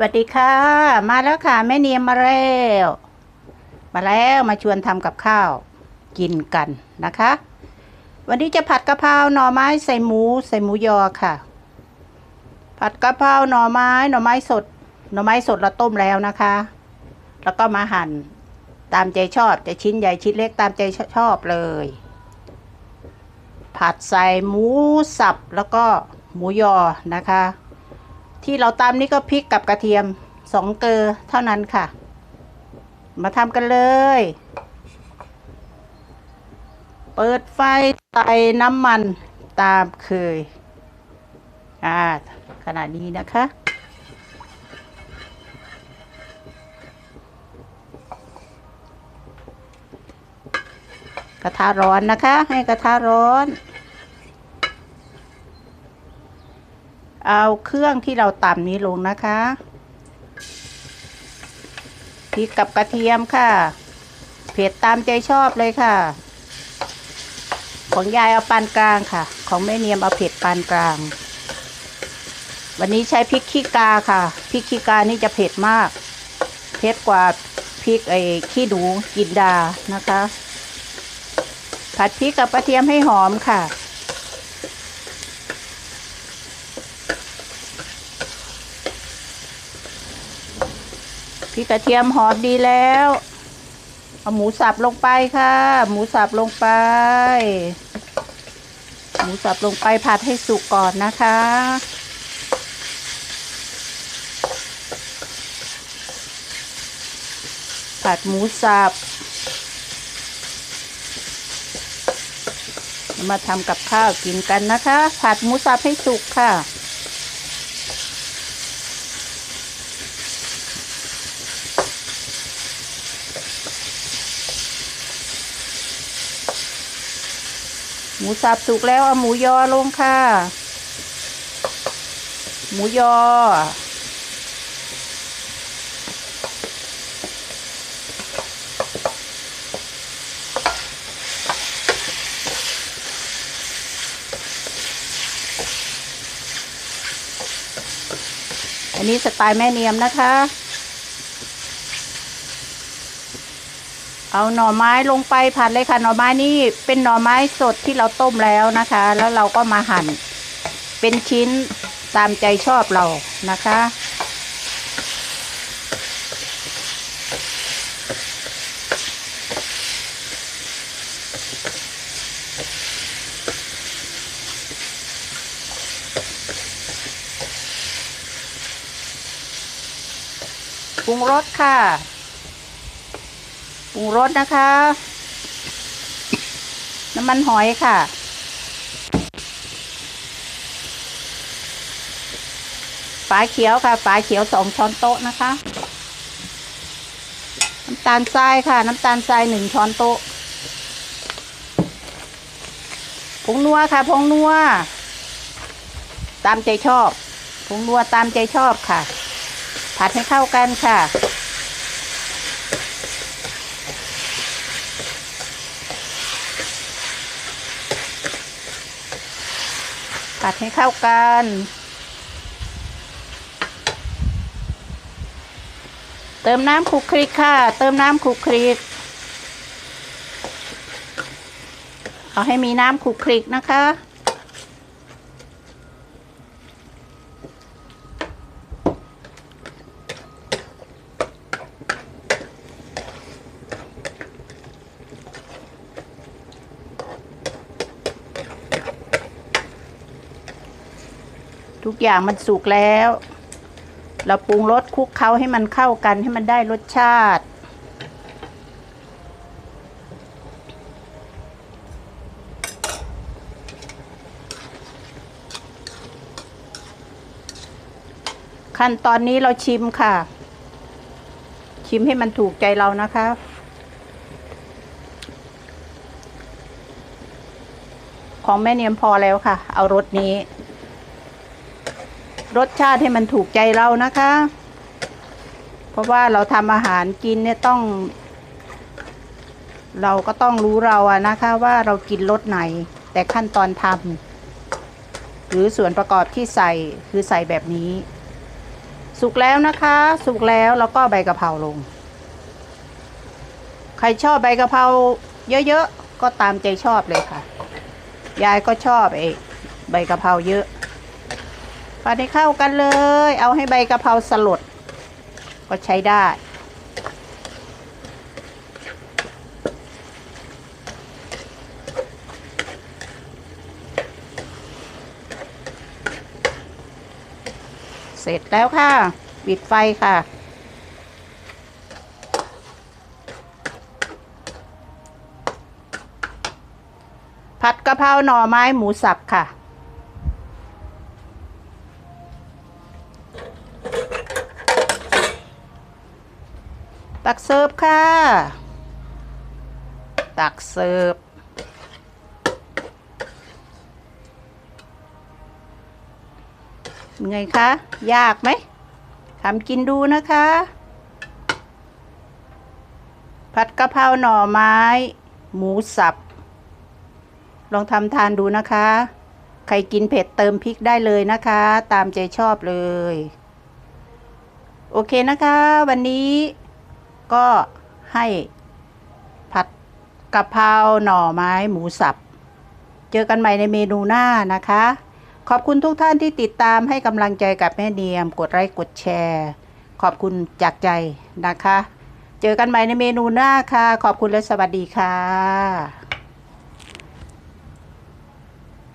วัสดีค่ะ มาแล้วค่ะ แม่เนียมมาแล้ว มาแล้วมาชวนทำกับข้าวกินกันนะคะ วันนี้จะผัดกะเพราหน่อไม้ใส่หมูใส่หมูยอค่ะ ผัดกะเพราหน่อไม้หน่อไม้สด หน่อไม้สดเราต้มแล้วนะคะ แล้วก็มาหั่นตามใจชอบจะชิ้นใหญ่ชิ้นเล็กตามใจชอบเลย ผัดใส่หมูสับแล้วก็หมูยอนะคะ ที่เราตำนี่ก็พริกกับกระเทียมสองเกลือเท่านั้นค่ะ มาทำกันเลย เปิดไฟใส่น้ำมันตามเคย อ่า ขนาดนี้นะคะ กระทะร้อนนะคะ ให้กระทะร้อน เอาเครื่องที่เราตำนี้ลงนะคะพริกกับกระเทียมค่ะ เผ็ดตามใจชอบเลยค่ะ ของยายเอาปานกลางค่ะ ของแม่เนียมเอาเผ็ดปานกลาง วันนี้ใช้พริกขี้กาค่ะพริกขี้กานี่จะเผ็ดมาก เผ็ดกว่าพริกไอ้ขี้หนูกินดานะคะ ผัดพริกกับกระเทียมให้หอมค่ะ พริกกระเทียมหอมดีแล้ว เอาหมูสับลงไปค่ะ หมูสับลงไป หมูสับลงไปผัดให้สุกก่อนนะคะผัดหมูสับ มาทำกับข้าวกินกันนะคะ ผัดหมูสับให้สุกค่ะ หมูสับสุกแล้วเอาหมูยอลงค่ะ หมูยอ อันนี้สไตล์แม่เนียมนะคะ เอาหน่อไม้ลงไปผัดเลยค่ะ หน่อไม้นี่เป็นหน่อไม้สดที่เราต้มแล้วนะคะ แล้วเราก็มาหั่นเป็นชิ้นตามใจชอบเรานะคะ ปรุงรสค่ะ ปรุงรสนะคะ น้ำมันหอยค่ะ ฝาเขียวค่ะ ฝาเขียวสองช้อนโต๊ะนะคะ น้ำตาลทรายค่ะ น้ำตาลทรายหนึ่งช้อนโต๊ะผงนัวค่ะผงนัว ตามใจชอบผงนัวตามใจชอบค่ะ ผัดให้เข้ากันค่ะ ผัดให้เข้ากัน เติมน้ำคลุกคลิกค่ะ เติมน้ำคลุกคลิก เอาให้มีน้ำคลุกคลิกนะคะ ทุกอย่างมันสุกแล้ว เราปรุงรสคลุกเคล้าให้มันเข้ากันให้มันได้รสชาติขั้นตอนนี้เราชิมค่ะ ชิมให้มันถูกใจเรานะคะ ของแม่เนียมพอแล้วค่ะ เอารสนี้ รสชาติให้มันถูกใจเรานะคะ เพราะว่าเราทำอาหารกินเนี่ยต้อง เราก็ต้องรู้เราอะนะคะ ว่าเรากินรสไหน แต่ขั้นตอนทำหรือส่วนประกอบที่ใส่คือใส่แบบนี้ สุกแล้วนะคะ สุกแล้วแล้วก็ใบกะเพราลง ใครชอบใบกะเพราเยอะๆก็ตามใจชอบเลยค่ะ ยายก็ชอบไอ้ใบกะเพราเยอะ ปาให้เข้ากันเลย เอาให้ใบกะเพราสลด ก็ใช้ได้ เสร็จแล้วค่ะปิดไฟค่ะ ผัดกะเพราหน่อไม้หมูสับค่ะ ตักเสิร์ฟค่ะ ตักเสิร์ฟไงคะ ยากไหมทำกินดูนะคะ ผัดกะเพราหน่อไม้ หมูสับ ลองทำทานดูนะคะ ใครกินเผ็ดเติมพริกได้เลยนะคะ ตามใจชอบเลย โอเคนะคะ วันนี้ ก็ให้ผัดกะเพราหน่อไม้หมูสับ เจอกันใหม่ในเมนูหน้านะคะ ขอบคุณทุกท่านที่ติดตามให้กำลังใจกับแม่เนียม กดไลค์กดแชร์ ขอบคุณจากใจนะคะ เจอกันใหม่ในเมนูหน้าค่ะ ขอบคุณและสวัสดีค่ะ